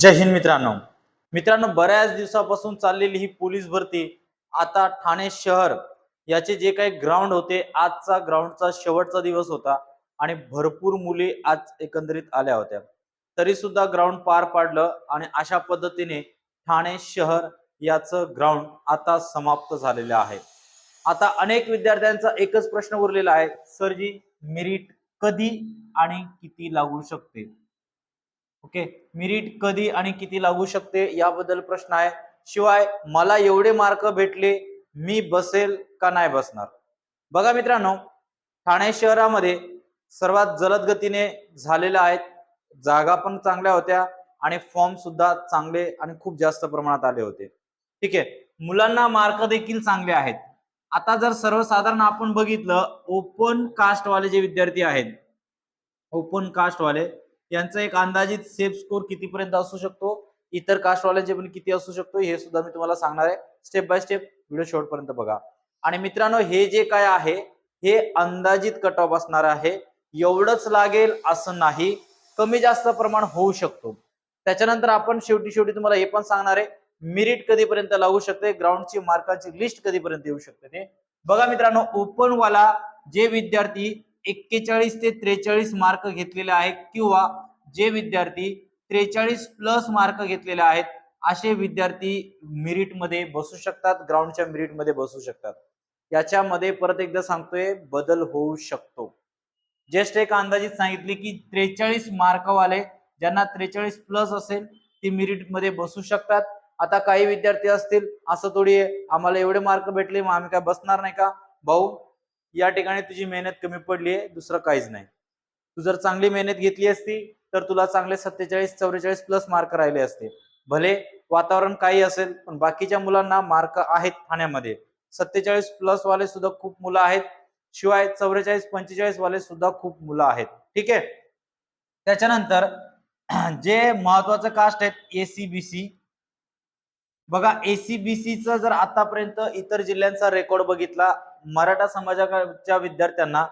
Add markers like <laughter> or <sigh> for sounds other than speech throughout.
जय हिंद मित्रांनो. मित्रांनो बऱ्याच दिवसापासून चाललेली ही पोलीस भरती आता ठाणे शहर याचे जे काही ग्राउंड होते आजचा ग्राउंडचा शेवटचा दिवस होता आणि भरपूर मुली आज एकंदरीत आल्या होत्या. तरी सुद्धा ग्राउंड पार पाडलं आणि अशा पद्धतीने ठाणे शहर याचं ग्राउंड आता समाप्त झालेलं आहे. आता अनेक विद्यार्थ्यांचा एकच प्रश्न उरलेला आहे सरजी मेरिट कधी आणि किती लागू शकते? ओके? मेरिट कधी आणि किती लागू शकते? याबद्दल प्रश्न आहे. शिवाय मला एवढे मार्क भेटले मी बसेल का नाही बसणार? बघा मित्रांनो ठाणे शहरामध्ये सर्वात जलद गतीने झालेल्या आहेत. जागा पण चांगल्या होत्या आणि फॉर्म सुद्धा चांगले आणि खूप जास्त प्रमाणात आले होते. ठीक आहे. मुलांना मार्क देखील चांगले आहेत. आता जर सर्वसाधारण आपण बघितलं ओपन कास्टवाले जे विद्यार्थी आहेत ओपन कास्टवाले यांचा एक अंदाजित सेफ स्कोर कितीपर्यंत असू शकतो? इतर कास्टवाल्यांचे पण किती असू शकतो हे सुद्धा मी तुम्हाला सांगणार आहे. स्टेप बाय स्टेप व्हिडिओ शेवटपर्यंत बघा. आणि मित्रांनो हे जे काय आहे हे अंदाजित कट ऑफ असणार आहे. एवढंच लागेल असं नाही. कमी जास्त प्रमाण होऊ शकतो. त्याच्यानंतर आपण शेवटी शेवटी तुम्हाला हे पण सांगणार आहे. मिरिट कधीपर्यंत लागू शकते? ग्राउंडची मार्काची लिस्ट कधीपर्यंत येऊ शकते ते? बघा मित्रांनो ओपन वाला जे विद्यार्थी एक्केचाळीस ते त्रेचाळीस मार्क घेतलेले आहेत किंवा जे विद्यार्थी त्रेचाळीस प्लस मार्क घेतलेले आहेत असे विद्यार्थी मिरिटमध्ये बसू शकतात ग्राउंडच्या मिरिटमध्ये बसू शकतात. याच्यामध्ये परत एकदा सांगतोय बदल होऊ शकतो. जस्ट एक अंदाजित सांगितले की त्रेचाळीस मार्कवाले ज्यांना त्रेचाळीस प्लस असेल ते मिरिटमध्ये बसू शकतात. आता काही विद्यार्थी असतील असं थोडी आहे, आम्हाला एवढे मार्क भेटले मग आम्ही काय बसणार नाही का? भाऊ या ठिकाणी तुझी मेहनत कमी पडली आहे दुसरं काहीच नाही. तू जर चांगली मेहनत घेतली असती तर तुला चांगले सत्तेचाळीस चौवेचाळीस प्लस मार्क राहिले असते. भले वातावरण काही असेल पण बाकीच्या मुलांना मार्क आहेत ठाण्यामध्ये. सत्तेचाळीस प्लस वाले सुद्धा खूप मुलं आहेत शिवाय चौवेचाळीस पंचेचाळीस वाले सुद्धा खूप मुलं आहेत. ठीक आहे? त्याच्यानंतर <clears throat> जे महत्वाचं कास्ट आहेत एसीबीसी बघा एसीबीसीचा जर आतापर्यंत इतर जिल्ह्यांचा रेकॉर्ड बघितला मराठा समाजाच्या विद्यार्थ्यांना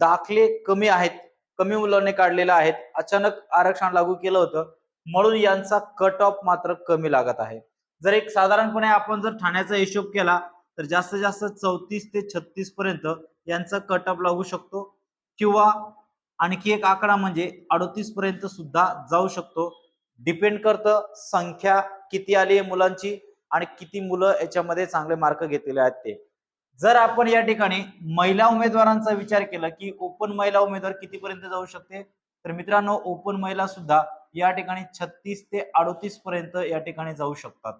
दाखले कमी आहेत कमी मुलांनी काढलेले आहेत अचानक आरक्षण लागू केलं होतं म्हणून यांचा कट ऑफ मात्र कमी लागत आहे. जर एक साधारणपणे आपण जर ठाण्याचा हिशोब केला तर जास्तीत जास्त चौतीस ते छत्तीस पर्यंत यांचा कट ऑफ लागू शकतो किंवा आणखी एक आकडा म्हणजे अडोतीस पर्यंत सुद्धा जाऊ शकतो. डिपेंड करतं संख्या किती आली आहे मुलांची आणि किती मुलं याच्यामध्ये चांगले मार्क घेतलेले आहेत ते. जर आपण या ठिकाणी महिला उमेदवारांचा विचार केला की ओपन महिला उमेदवार कितीपर्यंत जाऊ शकते? तर मित्रांनो ओपन महिला सुद्धा या ठिकाणी छत्तीस ते अडोतीस पर्यंत या ठिकाणी जाऊ शकतात.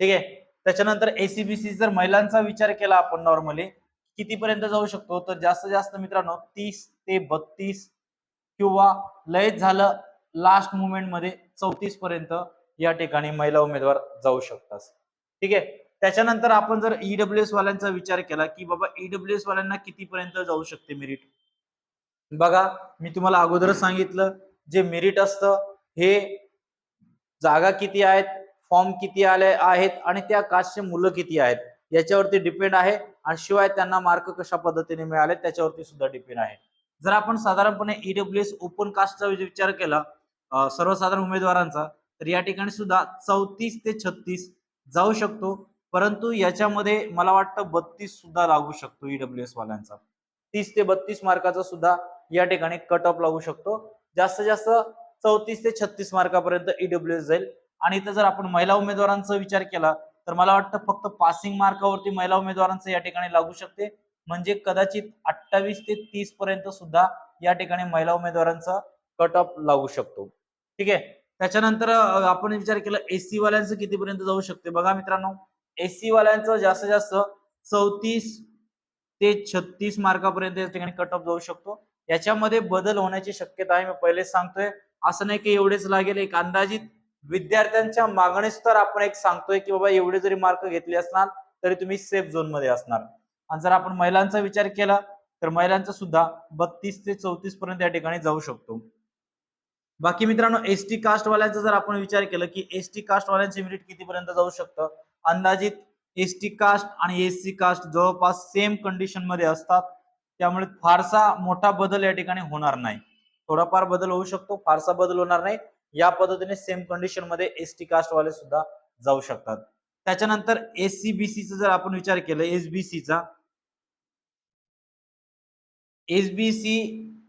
ठीक आहे? त्याच्यानंतर एसीबीसी जर महिलांचा विचार केला आपण नॉर्मली कितीपर्यंत जाऊ शकतो? तर जास्तीत जास्त मित्रांनो तीस ते बत्तीस किंवा लयच झालं लास्ट मुमेंटमध्ये चौतीस पर्यंत या ठिकाणी महिला उमेदवार जाऊ शकतात. ठीक आहे? त्याच्यानंतर आपण जर ईडब्ल्यू एस वाल्यांचा विचार केला की बाबा ईडब्ल्यू एस वाल्यांना कितीपर्यंत जाऊ शकते मेरिट बघा मी तुम्हाला अगोदरच सांगितलं जे मेरिट असतं हे जागा किती आहेत फॉर्म किती आले आहेत आणि त्या कास्टचे मुलं किती आहेत याच्यावरती डिपेंड आहे आणि शिवाय त्यांना मार्क कशा पद्धतीने मिळाले त्याच्यावरती सुद्धा डिपेंड आहे. जर आपण साधारणपणे ईडब्ल्यू एस ओपन कास्टचा विचार केला सर्वसाधारण उमेदवारांचा तर या ठिकाणी सुद्धा चौतीस ते छत्तीस जाऊ शकतो. परंतु याच्यामध्ये मला वाटतं बत्तीस सुद्धा लागू शकतो ईडब्ल्यू एस वाल्यांचा. तीस ते बत्तीस मार्काचा सुद्धा या ठिकाणी कट ऑफ लागू शकतो. जास्तीत जास्त चौतीस ते छत्तीस मार्कापर्यंत ईडब्ल्यू एस जाईल. आणि इथं जर आपण महिला उमेदवारांचा विचार केला तर मला वाटतं फक्त पासिंग मार्कावरती महिला उमेदवारांचं या ठिकाणी लागू शकते. म्हणजे कदाचित अठ्ठावीस ते तीस पर्यंत सुद्धा या ठिकाणी महिला उमेदवारांचा कट ऑफ लागू शकतो. ठीक आहे? त्याच्यानंतर आपण विचार केला एसी वाल्यांचं कितीपर्यंत जाऊ शकते? बघा मित्रांनो एससी वाल्यांचं जास्तीत जास्त चौतीस ते छत्तीस मार्कापर्यंत या ठिकाणी कट ऑफ जाऊ शकतो. याच्यामध्ये बदल होण्याची शक्यता आहे मी पहिलेच सांगतोय. असं नाही की एवढेच लागेल एक अंदाजित विद्यार्थ्यांच्या मागणीनुसार आपण एक सांगतोय की बाबा एवढे जरी मार्क घेतले असणार तरी तुम्ही सेफ झोनमध्ये असणार. आणि जर आपण महिलांचा विचार केला तर महिलांचा सुद्धा बत्तीस ते चौतीस पर्यंत या ठिकाणी जाऊ शकतो. बाकी मित्रांनो एसटी कास्ट वाल्यांचा जर आपण विचार केला की एसटी कास्ट वाल्यांचे मेरिट कितीपर्यंत जाऊ शकतं? अंदाजित एस टी कास्ट आणि एस सी कास्ट जवळपास सेम कंडिशनमध्ये असतात. त्यामुळे फारसा मोठा बदल या ठिकाणी होणार नाही. थोडाफार बदल होऊ शकतो फारसा बदल होणार नाही. या पद्धतीने सेम कंडिशनमध्ये एस टी कास्ट वाले सुद्धा जाऊ शकतात. त्याच्यानंतर एससीबीसीचा जर आपण विचार केला एसबीसीचा एसबीसी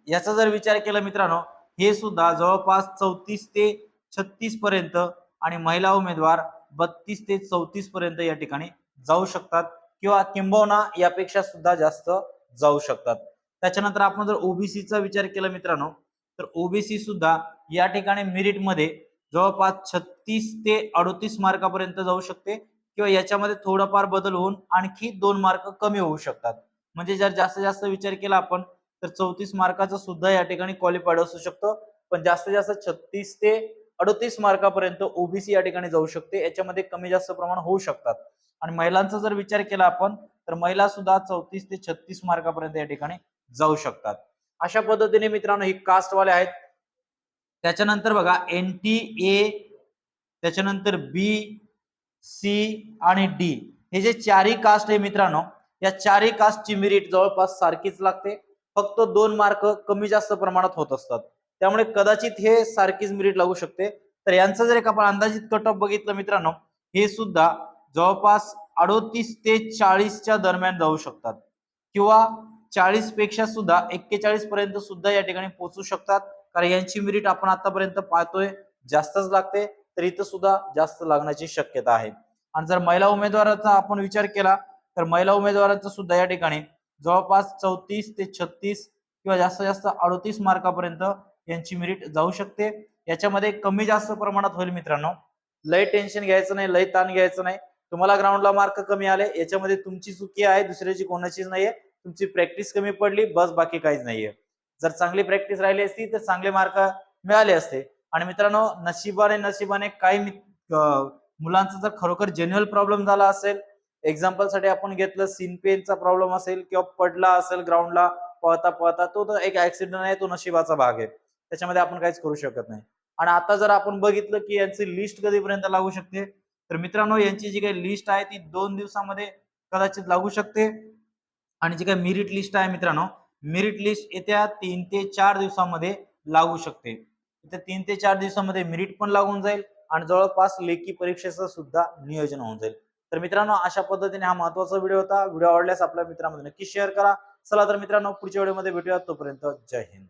याचा जर विचार केला मित्रांनो हे सुद्धा जवळपास चौतीस ते छत्तीस पर्यंत आणि महिला उमेदवार बत्तीस ते चौतीस पर्यंत या ठिकाणी जाऊ शकतात किंवा किंबहुना यापेक्षा सुद्धा जास्त जाऊ शकतात. त्याच्यानंतर आपण जर ओबीसीचा विचार केला मित्रांनो तर ओबीसी सुद्धा या ठिकाणी मेरिटमध्ये जवळपास छत्तीस ते अडोतीस मार्कापर्यंत जाऊ शकते किंवा याच्यामध्ये थोडाफार बदल होऊन आणखी दोन मार्क कमी होऊ शकतात. म्हणजे जर जास्तीत जास्त विचार केला आपण तर चौतीस मार्काचा सुद्धा या ठिकाणी क्वालिफाईड असू शकतो. पण जास्तीत जास्त छत्तीस ते अडतीस मार्कापर्यंत ओबीसी या ठिकाणी जाऊ शकते. याच्यामध्ये कमी जास्त प्रमाण होऊ शकतात. आणि महिलांचा जर विचार केला आपण तर महिला सुद्धा चौतीस ते छत्तीस मार्कापर्यंत या ठिकाणी जाऊ शकतात. अशा पद्धतीने मित्रांनो ही कास्टवाले आहेत. त्याच्यानंतर बघा एन टी ए त्याच्यानंतर बी सी आणि डी हे जे चारही कास्ट आहे मित्रांनो या चारही कास्टची मेरिट जवळपास सारखीच लागते. फक्त दोन मार्क कमी जास्त प्रमाणात होत असतात. त्यामुळे कदाचित हे सारखीच मिरिट लागू शकते. तर यांचं जर एक आपण अंदाजित कट ऑफ बघितलं मित्रांनो हे सुद्धा जवळपास अडोतीस ते चाळीसच्या दरम्यान जाऊ शकतात. किंवा चाळीसपेक्षा सुद्धा एक्केचाळीस पर्यंत सुद्धा या ठिकाणी पोहोचू शकतात. कारण यांची मिरिट आपण आतापर्यंत पाहतोय जास्तच लागते. तर इथं सुद्धा जास्त लागण्याची शक्यता आहे. आणि जर महिला उमेदवाराचा आपण विचार केला तर महिला उमेदवारांचा सुद्धा या ठिकाणी जवळपास चौतीस ते छत्तीस किंवा जास्तीत जास्त अडोतीस मार्कापर्यंत यांची मेरिट जाऊ शकते. याच्यामध्ये कमी जास्त प्रमाणात होईल मित्रांनो. लय टेन्शन घ्यायचं नाही लय ताण घ्यायचं नाही. तुम्हाला ग्राउंडला मार्क कमी आले याच्यामध्ये तुमची चुकी आहे दुसऱ्याची कोणाचीच नाहीये. तुमची प्रॅक्टिस कमी पडली बस बाकी काहीच नाहीये. जर चांगली प्रॅक्टिस राहिली असती तर चांगले मार्क मिळाले असते. आणि मित्रांनो नशिबाने नशिबाने काही मुलांचा जर खरोखर जेन्युअल प्रॉब्लेम झाला असेल एक्झाम्पलसाठी आपण घेतलं सिनपेनचा प्रॉब्लेम असेल किंवा पडला असेल ग्राउंडला पळता पळता तो तर एक ऍक्सिडेंट आहे तो नशिबाचा भाग आहे. त्याच्यामध्ये आपण काहीच करू शकत नाही. आणि आता जर आपण बघितलं की यांची लिस्ट कधीपर्यंत लागू शकते? तर मित्रांनो यांची जी काही लिस्ट आहे ती दोन दिवसामध्ये कदाचित लागू शकते. आणि जी काही मेरिट लिस्ट आहे मित्रांनो मेरिट लिस्ट येत्या तीन ते चार दिवसामध्ये लागू शकते. येत्या तीन ते चार दिवसामध्ये मेरिट पण लागून जाईल आणि जवळपास लेखी परीक्षेचं सुद्धा नियोजन होऊन जाईल. तर मित्रांनो अशा पद्धतीने हा महत्त्वाचा व्हिडिओ होता. व्हिडिओ आवडल्यास आपल्या मित्रांमध्ये नक्की शेअर करा. चला तर मित्रांनो पुढच्या व्हिडिओमध्ये भेटूया. तोपर्यंत जय हिंद.